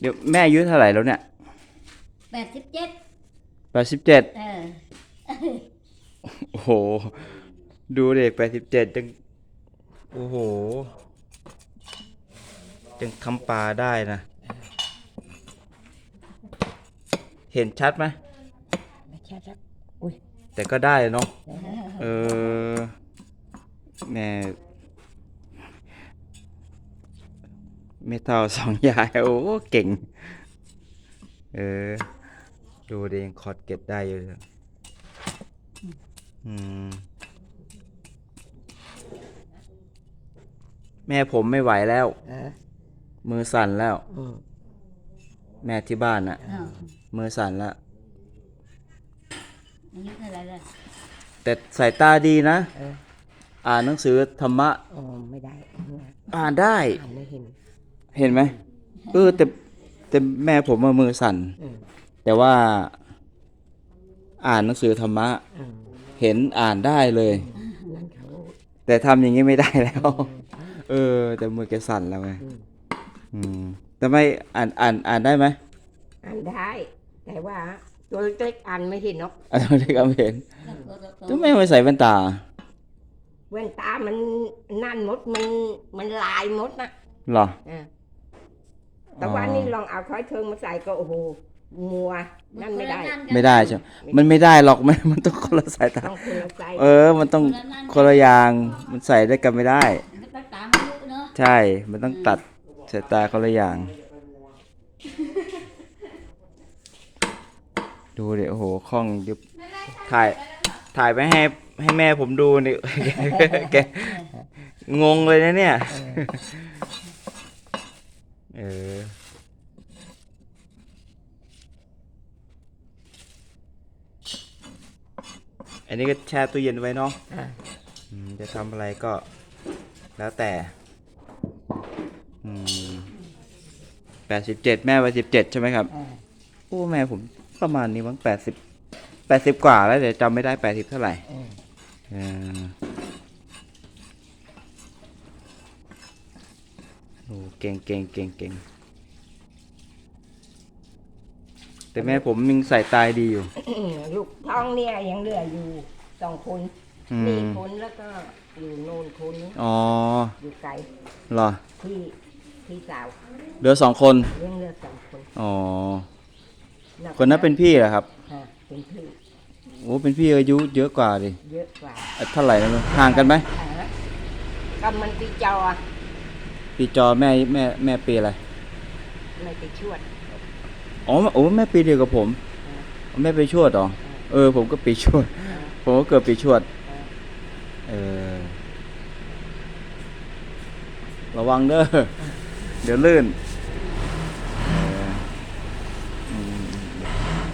เดี๋ยวแม่อายุเท่าไหร่แล้วเนี่ยแปดสิบเจ็ดแปดสิบเจ็ดเออ โอ้โห ดูเด็กแปดสิบเจ็ดจังโอ้โหจังทำปลาได้นะ เห็นชัดไหมไม่ใช่ครับอุ้ยแต่ก็ได้เนาะเออแม่ ไม่เท่าสองยาย โอ้ เก่ง เออ ดูดิยังคอร์ดเก็บได้อยู่เลยอืม แม่ผมไม่ไหวแล้ว เออมือสั่นแล้ว อืมแม่ที่บ้านน่ะ อ้าวมือสั่นแล้วอายุเท่าไหรล่ะแต่สายตาดีนะ เอออ่านหนังสือธรรมะอ๋อไม่ได้เนี่ยอ่านได้ อ่านไม่ เห็นเห็นไหมเออแต่แต่แม่ผมมามือสั่นอืมแต่ว่า อ่านหนังสือธรรมะอืมเห็นอ่านได้เลยนั่นเขาแต่ทำอย่างนี้ไม่ได้แล้ว เออ แต่มือแกสั่นแล้วไงอืมอืมแต่ไม่อ่านอ่านอ่านได้ไหมอ่านได้ แต่ว่า ตัวเล็กๆอ่านไม่เห็นเนาะอ่านได้ก็ไม่เห็นแล้วก็โตทำไมไม่ใส่แว่นตาแว่นตามันนั่นหมดมันมันลายหมดนะเหรอเออ แต่ว่านี่ลองเอาค้อยเทิงมาใส่ก็โอ้โหมัวนั่นไม่ได้ ไม่ได้ใช่ไหมมันไม่ได้หรอกมันมันต้องคนละสายตาต้องคนละใส่เออ มันต้องคนละอย่างมันใส่ได้กันไม่ได้มันก็ตามอายุเนาะใช่ มันต้องตัดสายตาคนละอย่าง ดูเดี๋ยวโอ้โหคล่องเดี๋ยวถ่าย ถ่ายไปให้ให้แม่ผมดูนี่แกงงเลยนะเนี่ย เออ อันนี้ก็แช่ตู้เย็นไว้เนาะอ่าอืมจะทำอะไรก็ แล้วแต่แปดสิบเจ็ดแม่ไปสิบเจ็ดใช่ไหมครับ อ่าโอ้แม่ผมประมาณนี้มั้งแปดสิบแปดสิบกว่าแล้วเดี๋ยวจำไม่ได้แปดสิบเท่าไหร่อืมเออ โอ้เก่งเก่งเก่งเก่งแต่แม่ผมยังใส่ตายดีอยู่อืมลูกท้องเนี่ยยังเหลืออยู่สองคนอืนี่มคนแล้วก็อยู่โน่นคนนึงอ๋ออยู่ไกลเหรอที่ที่สาวเหลือสองคน ยังเหลือสองคนอ๋อแล้วก็คนนั้นเป็นพี่เหรอครับอ่าเป็นพี่โอ้เป็นพี่อายุเยอะกว่าดิเยอะกว่าอะเท่าไหร่แล้วห่างกันไหมอ่าก็มันปีจอ ปีจอแม่แม่แม่ปีอะไรไม่ไปช่วยอ๋อโอ้แม่ปีเดียวกับผมแม่ไปชวดเหรอเออ ผมก็ปีชวด ผมก็เกิดปีชวด เออ ระวังเด้อเดี๋ยวลื่น